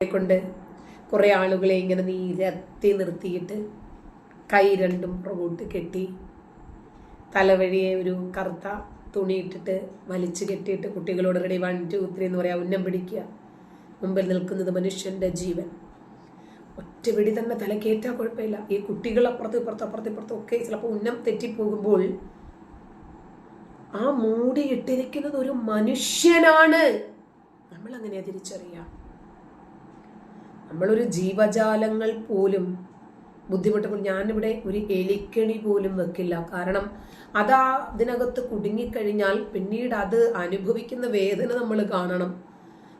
കൊണ്ട് കുറേ ആളുകളെ ഇങ്ങനെ നീരത്തി നിർത്തിയിട്ട് കൈ രണ്ടും പുറകോട്ട് കെട്ടി തലവഴിയെ ഒരു കറുത്ത തുണി ഇട്ടിട്ട് വലിച്ചു കെട്ടിയിട്ട് കുട്ടികളോട് റെഡി വൺ ടു ത്രീ എന്ന് പറയാം ഉന്നം പിടിക്കുക. മുമ്പിൽ നിൽക്കുന്നത് മനുഷ്യന്റെ ജീവൻ. ഒറ്റ വെടി തന്നെ തല കയറ്റാൻ കുഴപ്പമില്ല. ഈ കുട്ടികൾ അപ്പുറത്ത് ഇപ്പുറത്ത് അപ്പുറത്ത് ഇപ്പുറത്ത് ഒക്കെ ചിലപ്പോൾ ഉന്നം തെറ്റിപ്പോകുമ്പോൾ ആ മൂടി ഇട്ടിരിക്കുന്നത് ഒരു മനുഷ്യനാണ്. നമ്മൾ അങ്ങനെ തിരിച്ചറിയാം? നമ്മളൊരു ജീവജാലങ്ങൾ പോലും ബുദ്ധിമുട്ടുമ്പോൾ ഞാനിവിടെ ഒരു എലിക്കണി പോലും വെക്കില്ല. കാരണം അത് അതിനകത്ത് കുടുങ്ങിക്കഴിഞ്ഞാൽ പിന്നീട് അത് അനുഭവിക്കുന്ന വേദന നമ്മൾ കാണണം.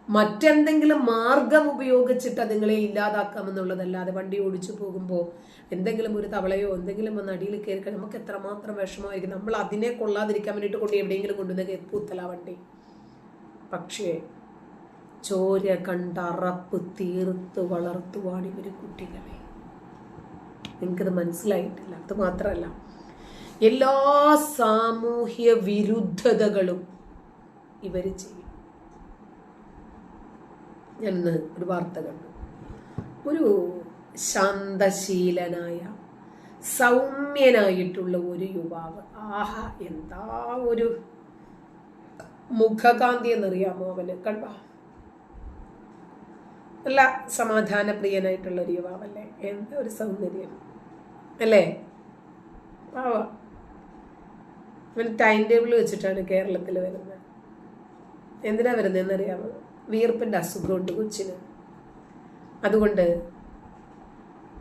മറ്റെന്തെങ്കിലും മാർഗം ഉപയോഗിച്ചിട്ട് അതുങ്ങളെ ഇല്ലാതാക്കാമെന്നുള്ളതല്ലാതെ വണ്ടി ഓടിച്ചു പോകുമ്പോൾ എന്തെങ്കിലും ഒരു തവളയോ എന്തെങ്കിലും വന്ന് അടിയിൽ കയറി നമുക്ക് എത്രമാത്രം വിഷമമായിരിക്കും. നമ്മൾ അതിനെ കൊള്ളാതിരിക്കാൻ വേണ്ടിയിട്ട് കൊണ്ട് എവിടെയെങ്കിലും കൊണ്ടുവന്ന പൂത്തല വണ്ടി പക്ഷേ ചോര കണ്ടറപ്പ് തീർത്ത് വളർത്തുവാണ് ഇവർ കുട്ടികളെ. നിങ്ങൾക്കത് മനസ്സിലായിട്ടില്ല. അത് മാത്രമല്ല എല്ലാ സാമൂഹ്യ വിരുദ്ധതകളും ഇവർ ചെയ്യും. ഞാനിന്ന് ഒരു വാർത്ത കണ്ടു. ഒരു ശാന്തശീലനായ സൗമ്യനായിട്ടുള്ള ഒരു യുവാവ്. ആഹാ എന്താ ഒരു മുഖകാന്തി എന്നറിയാമോ അവന്? കണ്ടോ? നല്ല സമാധാന പ്രിയനായിട്ടുള്ള ഒരു യുവാവല്ലേ? എന്താ ഒരു സൗന്ദര്യം. അല്ലേ? പാവ. അവൻ ടൈം ടേബിൾ വെച്ചിട്ടാണ് കേരളത്തിൽ വരുന്നത്. എന്തിനാ വരുന്നതെന്ന് അറിയാമോ വീർപ്പിന്റെ അസുഖമുണ്ട് കൊച്ചിന്. അതുകൊണ്ട്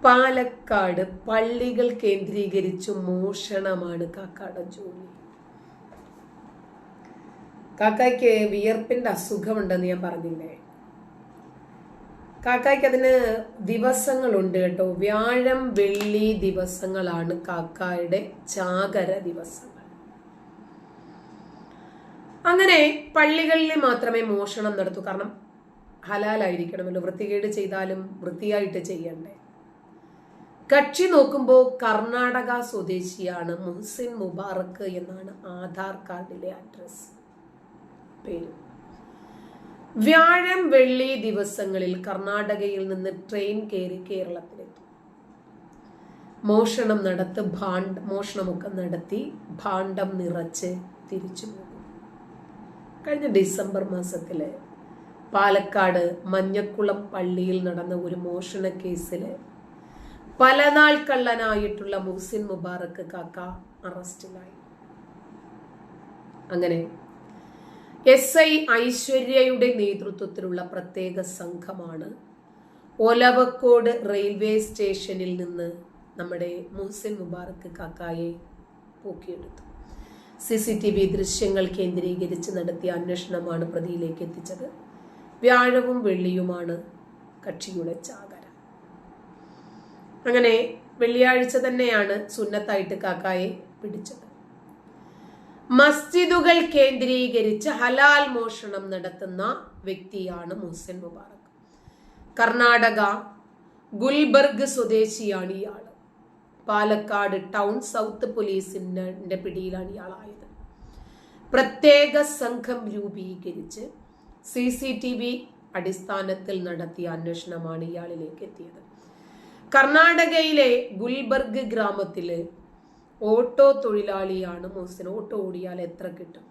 പാലക്കാട് പള്ളികൾ കേന്ദ്രീകരിച്ച് മോഷണമാണ് കാക്കാടെ ജോലി. കാക്കയ്ക്ക് വിയർപ്പിന്റെ അസുഖമുണ്ടെന്ന് ഞാൻ പറഞ്ഞില്ലേ? കാക്കായ്ക്ക് അതിന് ദിവസങ്ങളുണ്ട് കേട്ടോ. വ്യാഴം വെള്ളി ദിവസങ്ങളാണ് കാക്കായുടെ ചാകര ദിവസങ്ങൾ. അങ്ങനെ പള്ളികളിൽ മാത്രമേ മോഷണം നടത്തൂ. കാരണം ഹലാലായിരിക്കണമല്ലോ. വൃത്തികേട് ചെയ്താലും വൃത്തിയായിട്ട് ചെയ്യണ്ടേ. കക്ഷി നോക്കുമ്പോൾ കർണാടക സ്വദേശിയാണ് മുഹസിൻ മുബാറക്ക് എന്നാണ് ആധാർ കാർഡിലെ അഡ്രസ് പേര്. വ്യാഴം വെള്ളി ദിവസങ്ങളിൽ കർണാടകയിൽ നിന്ന് ട്രെയിൻ കയറി കേരളത്തിലെത്തി. മോഷണം നടത്ത് ഭാണ്ഡ മോഷണമൊക്കെ നടത്തി ഭാണ്ഡം നിറച്ച് തിരിച്ചു പോകും. കഴിഞ്ഞ ഡിസംബർ മാസത്തിൽ പാലക്കാട് മഞ്ഞക്കുളം പള്ളിയിൽ നടന്ന ഒരു മോഷണ കേസിൽ പലനാൾ കള്ളനായിട്ടുള്ള മുഹ്സിൻ മുബാറക്ക് കാക്ക അറസ്റ്റിലായി. അങ്ങനെ എസ് ഐ ഐശ്വര്യയുടെ നേതൃത്വത്തിലുള്ള പ്രത്യേക സംഘമാണ് ഒലവക്കോട് റെയിൽവേ സ്റ്റേഷനിൽ നിന്ന് നമ്മുടെ മുഹസിൻ മുബാറക്ക് കാക്കായെ പോക്കിയെടുത്തു. സി സി ടി വി ദൃശ്യങ്ങൾ കേന്ദ്രീകരിച്ച് നടത്തിയ അന്വേഷണമാണ് പ്രതിയിലേക്ക് എത്തിച്ചത്. വ്യാഴവും വെള്ളിയുമാണ് കക്ഷിയുടെ ചാകര. അങ്ങനെ വെള്ളിയാഴ്ച തന്നെയാണ് സുന്നത്തായിട്ട് കാക്കായെ പിടിച്ചത്. മസ്ജിദുകൾ കേന്ദ്രീകരിച്ച് ഹലാൽ മോഷണം നടത്തുന്ന വ്യക്തിയാണ് മുഹസിൻ മുബാറക്. കർണാടക ഗുൽബർഗ് സ്വദേശിയാണ് ഇയാൾ. പാലക്കാട് ടൗൺ സൗത്ത് പോലീസിന്റെ പിടിയിലാണ് ഇയാളായത് പ്രത്യേക സംഘം രൂപീകരിച്ച് സി സി ടി വി അടിസ്ഥാനത്തിൽ നടത്തിയ അന്വേഷണമാണ് ഇയാളിലേക്ക് എത്തിയത്. കർണാടകയിലെ ഗുൽബർഗ് ഗ്രാമത്തിൽ ഓട്ടോ തൊഴിലാളിയാണ് മുഹസിൻ ഓട്ടോ ഓടിയാൽ എത്ര കിട്ടും?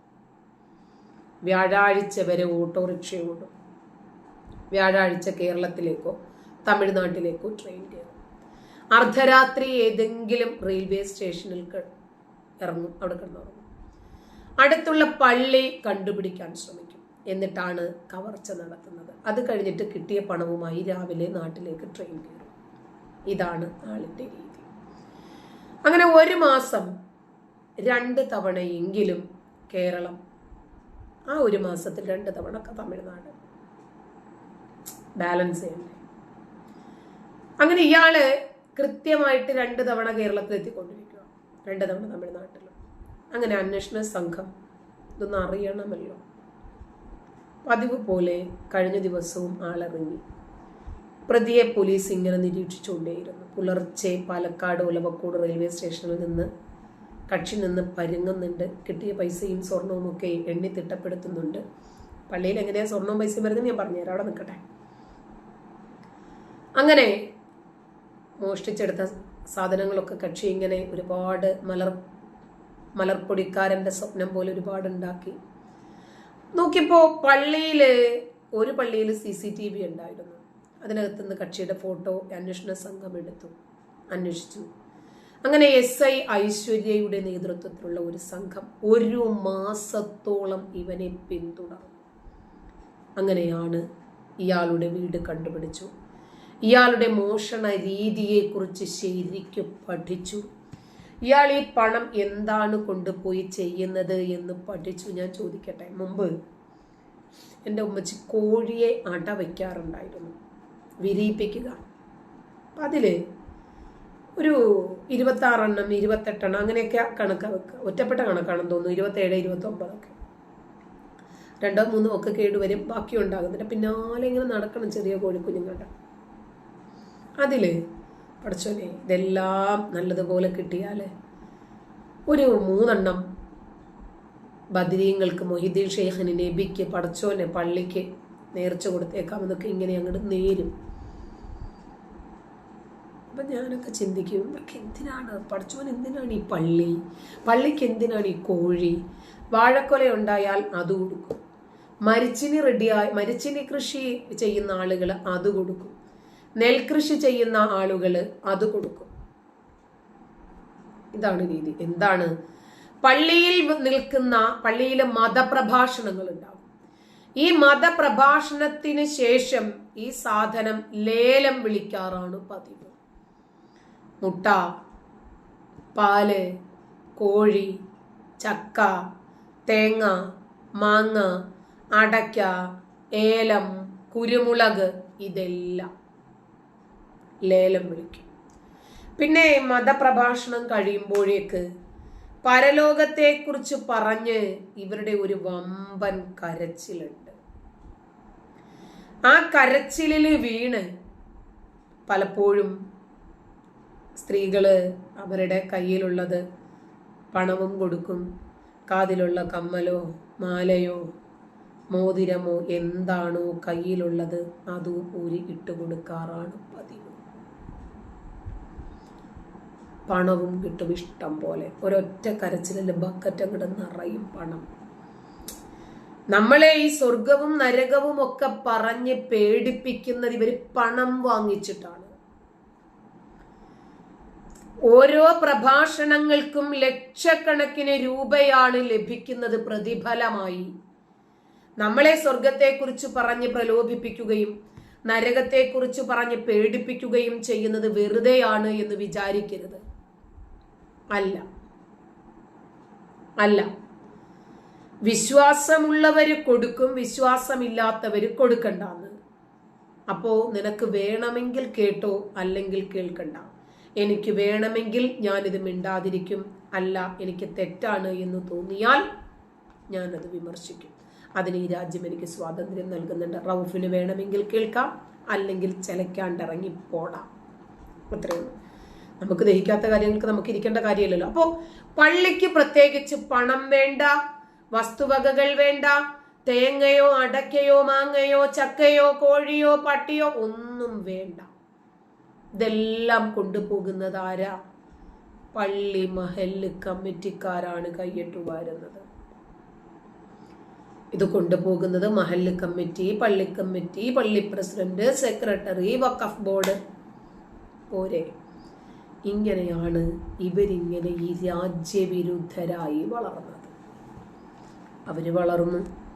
വ്യാഴാഴ്ച വരെ ഓട്ടോറിക്ഷ ഓടും വ്യാഴാഴ്ച കേരളത്തിലേക്കോ തമിഴ്നാട്ടിലേക്കോ ട്രെയിൻ കയറും. അർദ്ധരാത്രി ഏതെങ്കിലും റെയിൽവേ സ്റ്റേഷനിൽ ഇറങ്ങും. അവിടെ കിടന്നുറങ്ങും. അടുത്തുള്ള പള്ളി കണ്ടുപിടിക്കാൻ ശ്രമിക്കും. എന്നിട്ടാണ് കവർച്ച നടത്തുന്നത്. അത് കഴിഞ്ഞിട്ട് കിട്ടിയ പണവുമായി രാവിലെ നാട്ടിലേക്ക് ട്രെയിൻ കയറും. ഇതാണ് ആളിന്റെ രീതി. അങ്ങനെ ഒരു മാസം രണ്ട് തവണയെങ്കിലും കേരളം. ആ ഒരു മാസത്തിൽ രണ്ട് തവണ തമിഴ്നാട്. ബാലൻസ് ചെയ്യണ്ടേ? അങ്ങനെ ഇയാൾ കൃത്യമായിട്ട് രണ്ട് തവണ കേരളത്തിൽ എത്തിക്കൊണ്ടിരിക്കുക രണ്ട് തവണ തമിഴ്നാട്ടിൽ അങ്ങനെ അന്വേഷണ സംഘം ഇതൊന്നും അറിയണമല്ലോ. പതിവ് പോലെ കഴിഞ്ഞ ദിവസവും ആളിറങ്ങി പ്രതിയെ പോലീസ് ഇങ്ങനെ നിരീക്ഷിച്ചുകൊണ്ടേയിരുന്നു. പുലർച്ചെ പാലക്കാട് ഒലവക്കോട് റെയിൽവേ സ്റ്റേഷനിൽ നിന്ന് കക്ഷി നിന്ന് പരുങ്ങുന്നുണ്ട്. കിട്ടിയ പൈസയും സ്വർണവും ഒക്കെ എണ്ണി തിട്ടപ്പെടുത്തുന്നുണ്ട്. പള്ളിയിൽ എങ്ങനെയാണ് സ്വർണവും പൈസയും വരുന്നത് ഞാൻ പറഞ്ഞുതരാം. അവിടെ നിൽക്കട്ടെ. അങ്ങനെ മോഷ്ടിച്ചെടുത്ത സാധനങ്ങളൊക്കെ കക്ഷി ഇങ്ങനെ ഒരുപാട് മലർ മലർപ്പൊടിക്കാരന്റെ സ്വപ്നം പോലെ ഒരുപാട് ഉണ്ടാക്കി നോക്കിയപ്പോൾ പള്ളിയിൽ ഒരു പള്ളിയിൽ സി സി ടി വി ഉണ്ടായിരുന്നു. അതിനകത്ത് നിന്ന് കക്ഷിയുടെ ഫോട്ടോ അന്വേഷണ സംഘം എടുത്തു അന്വേഷിച്ചു. അങ്ങനെ എസ് ഐ ഐശ്വര്യയുടെ നേതൃത്വത്തിലുള്ള ഒരു സംഘം ഒരു മാസത്തോളം ഇവനെ പിന്തുടർന്നു. അങ്ങനെയാണ് ഇയാളുടെ വീട് കണ്ടുപിടിച്ചു. ഇയാളുടെ മോഷണ രീതിയെക്കുറിച്ച് ശരിക്കും പഠിച്ചു. ഇയാൾ ഈ പണം എന്താണ് കൊണ്ടുപോയി ചെയ്യുന്നത് എന്ന് പഠിച്ചു. ഞാൻ ചോദിക്കട്ടെ മുമ്പ് എന്റെ ഉമ്മച്ചി കോഴിയെ അട വയ്ക്കാറുണ്ടായിരുന്നു വിരിയിപ്പിക്കുക. അതിൽ ഒരു ഇരുപത്താറെണ്ണം ഇരുപത്തെട്ടെണ്ണം അങ്ങനെയൊക്കെ കണക്ക് വെക്കുക. ഒറ്റപ്പെട്ട കണക്കാണെന്ന് തോന്നുന്നു. ഇരുപത്തേഴ് ഇരുപത്തൊമ്പതൊക്കെ. രണ്ടോ മൂന്നോ ഒക്കെ കേടുവരും. ബാക്കി ഉണ്ടാകുന്നില്ല പിന്നാലെ ഇങ്ങനെ നടക്കണം ചെറിയ കോഴിക്കുഞ്ഞുങ്ങളുടെ. അതിൽ പഠിച്ചോനെ ഇതെല്ലാം നല്ലതുപോലെ കിട്ടിയാൽ ഒരു മൂന്നെണ്ണം ബദരീങ്ങൾക്ക് മൊഹിദ്ദീൻ ഷെയ്ഖിന് നബിക്ക് പടച്ചോനെ പള്ളിക്ക് നേർച്ച കൊടുത്തേക്കാം എന്നൊക്കെ ഇങ്ങനെ അങ്ങോട്ട് നേരും. ഞാനൊക്കെ ചിന്തിക്കും ഇവർക്ക് എന്തിനാണ്? പഠിച്ചവൻ എന്തിനാണ് ഈ പള്ളി? പള്ളിക്ക് എന്തിനാണ് ഈ കോഴി? വാഴക്കൊല ഉണ്ടായാൽ അത് കൊടുക്കും. മരിച്ചിനി റെഡിയായി മരിച്ചിനി കൃഷി ചെയ്യുന്ന ആളുകൾ അത് കൊടുക്കും. നെൽകൃഷി ചെയ്യുന്ന ആളുകൾ അത് കൊടുക്കും. ഇതാണ് രീതി. എന്താണ്? പള്ളിയിൽ നിൽക്കുന്ന പള്ളിയിലെ മതപ്രഭാഷണങ്ങൾ ഉണ്ടാവും ഈ മതപ്രഭാഷണത്തിന് ശേഷം ഈ സാധനം ലേലം വിളിക്കാറാണ് പതിവ്. മുട്ട പാൽ കോഴി ചക്ക തേങ്ങ മാങ്ങ അടയ്ക്ക ഏലം കുരുമുളക് ഇതെല്ലാം ലേലം വിളിക്കും. പിന്നെ മതപ്രഭാഷണം കഴിയുമ്പോഴേക്ക് പരലോകത്തെക്കുറിച്ച് പറഞ്ഞ് ഇവരുടെ ഒരു വമ്പൻ കരച്ചിലുണ്ട്. ആ കരച്ചിലിൽ വീണ് പലപ്പോഴും സ്ത്രീകൾ അവരുടെ കയ്യിലുള്ളത് പണവും കൊടുക്കും. കാതിലുള്ള കമ്മലോ മാലയോ മോതിരമോ എന്താണോ കയ്യിലുള്ളത് അതും ഊരി ഇട്ട് കൊടുക്കാറാണ് പതിവ്. പണവും കിട്ടും ഇഷ്ടം പോലെ. ഒരൊറ്റ കരച്ചിലിൽ ബക്കറ്റ് അങ്ങോട്ട് നിറയും പണം. നമ്മളെ ഈ സ്വർഗവും നരകവും ഒക്കെ പറഞ്ഞ് പേടിപ്പിക്കുന്നത് ഇവർ പണം വാങ്ങിച്ചിട്ടാണ്. ഓരോ പ്രഭാഷണങ്ങൾക്കും ലക്ഷക്കണക്കിന് രൂപയാണ് ലഭിക്കുന്നത് പ്രതിഫലമായി. നമ്മളെ സ്വർഗത്തെക്കുറിച്ച് പറഞ്ഞ് പ്രലോഭിപ്പിക്കുകയും നരകത്തെക്കുറിച്ച് പറഞ്ഞ് പേടിപ്പിക്കുകയും ചെയ്യുന്നത് വെറുതെയാണ് എന്ന് വിചാരിക്കരുത്. അല്ല. അല്ല. വിശ്വാസമുള്ളവർ കൊടുക്കും വിശ്വാസമില്ലാത്തവർ കൊടുക്കണ്ടെന്ന്. അപ്പോൾ നിനക്ക് വേണമെങ്കിൽ കേട്ടോ അല്ലെങ്കിൽ കേൾക്കണ്ട. എനിക്ക് വേണമെങ്കിൽ ഞാനിത് മിണ്ടാതിരിക്കും. അല്ല എനിക്ക് തെറ്റാണ് എന്ന് തോന്നിയാൽ ഞാനത് വിമർശിക്കും. അതിന് ഈ രാജ്യം എനിക്ക് സ്വാതന്ത്ര്യം നൽകുന്നുണ്ട്. റൌഫിന് വേണമെങ്കിൽ കേൾക്കാം അല്ലെങ്കിൽ ചിലക്കാണ്ടിറങ്ങി പോടാം. അത്രയുള്ളൂ നമുക്ക് ദഹിക്കാത്ത കാര്യങ്ങൾക്ക് നമുക്ക് ഇരിക്കേണ്ട കാര്യമില്ലല്ലോ. അപ്പോൾ പള്ളിക്ക് പ്രത്യേകിച്ച് പണം വേണ്ട വസ്തുവകകൾ വേണ്ട തേങ്ങയോ അടക്കയോ മാങ്ങയോ ചക്കയോ കോഴിയോ പട്ടിയോ ഒന്നും വേണ്ട. ഇതെല്ലാം കൊണ്ടുപോകുന്നത് ആരാ? പള്ളി മഹൽ കമ്മിറ്റിക്കാരാണ് കയ്യിട്ടു വാരുന്നത്. ഇത് കൊണ്ടുപോകുന്നത് മഹല്ല് കമ്മിറ്റി പള്ളി കമ്മിറ്റി പള്ളി പ്രസിഡന്റ് സെക്രട്ടറി വഖഫ് ബോർഡ്. പോരെ. ഇങ്ങനെയാണ് ഇവരിങ്ങനെ ഈ രാജ്യവിരുദ്ധരായി വളർന്നത്. അവർ വളർന്നു.